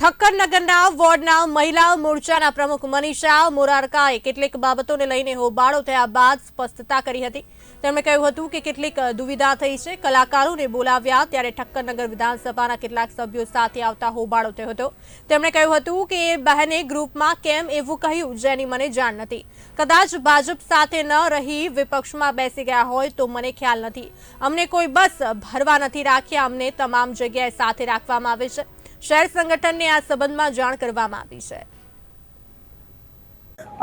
ઠક્કરનગરના વોર્ડના મહિલા મોરચાના પ્રમુખ મનીષા મોરારકાએ કેટલીક બાબતોને લઈને હોબાળો થયા બાદ સ્પષ્ટતા કરી હતી. તેમણે કહ્યું હતું કે કેટલીક દુવિધા થઈ છે. કલાકારોને બોલાવ્યા ત્યારે ઠક્કરનગર વિધાનસભાના કેટલાક સભ્યો સાથે આવતા હોબાળો થયો હતો. તેમણે કહ્યું હતું કે એ બહેને ગ્રુપમાં કેમ એવું કહ્યું જેની મને જાણ નથી. કદાચ ભાજપ સાથે ન રહી વિપક્ષમાં બેસી ગયા હોય તો મને ખ્યાલ નથી. અમને કોઈ બસ ભરવા નથી રાખ્યા. અમને તમામ જગ્યાએ સાથે રાખવામાં આવે છે. શહેર સંગઠનને આ સંબંધમાં જાણ કરવામાં આવી છે.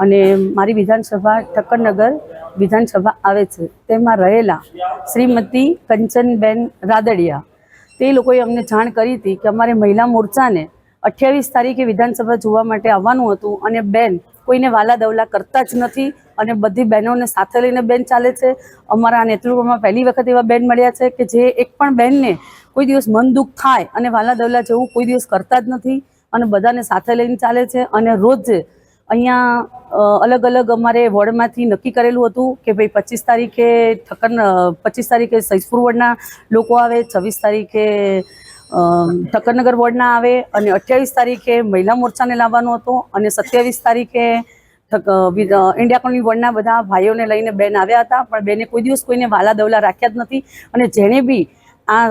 અને મારી વિધાનસભા ઠક્કરનગર વિધાનસભા આવે છે. તેમાં રહેલા શ્રીમતી કંચનબેન રાદડિયા. તે લોકોએ અમને જાણ કરી હતી કે અમારે મહિલા મોરચાને અઠ્યાવીસ તારીખે વિધાનસભા જોવા માટે આવવાનું હતું અને બેન કોઈને વાલા દવલા કરતા જ નથી અને બધી બહેનોને સાથે લઈને બેન ચાલે છે. અમારા નેતૃત્વમાં પહેલી વખત એવા બેન મળ્યા છે કે જે એક પણ બેનને કોઈ દિવસ મન દુઃખ થાય અને વાલા દવલા જેવું કોઈ દિવસ કરતા જ નથી અને બધાને સાથે લઈને ચાલે છે અને રોજ અહીંયા અલગ અલગ અમારે વોર્ડમાંથી નક્કી કરેલું હતું કે ભાઈ પચીસ તારીખે ઠક્કર પચીસ તારીખે સૈસપુર વોર્ડના લોકો આવે, છવ્વીસ તારીખે ઠક્કરનગર વોર્ડના આવે અને અઠ્યાવીસ તારીખે મહિલા મોરચાને લાવવાનો હતો અને સત્યાવીસ તારીખે ઇન્ડિયા કોલોની વોર્ડના બધા ભાઈઓને લઈને બેન આવ્યા હતા. પણ બેને કોઈ દિવસ કોઈને વાલા દવલા રાખ્યા જ નથી અને જેણે બી આ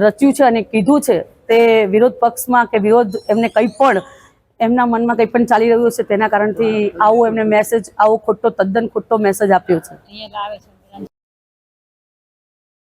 રચ્યું છે અને કીધું છે તે વિરોધ પક્ષમાં કે વિરોધ એમને કંઈ પણ એમના મનમાં કંઈ પણ ચાલી રહ્યું છે તેના કારણથી આવો એમને મેસેજ આવો ખોટો તદ્દન ખોટો મેસેજ આપ્યો છે.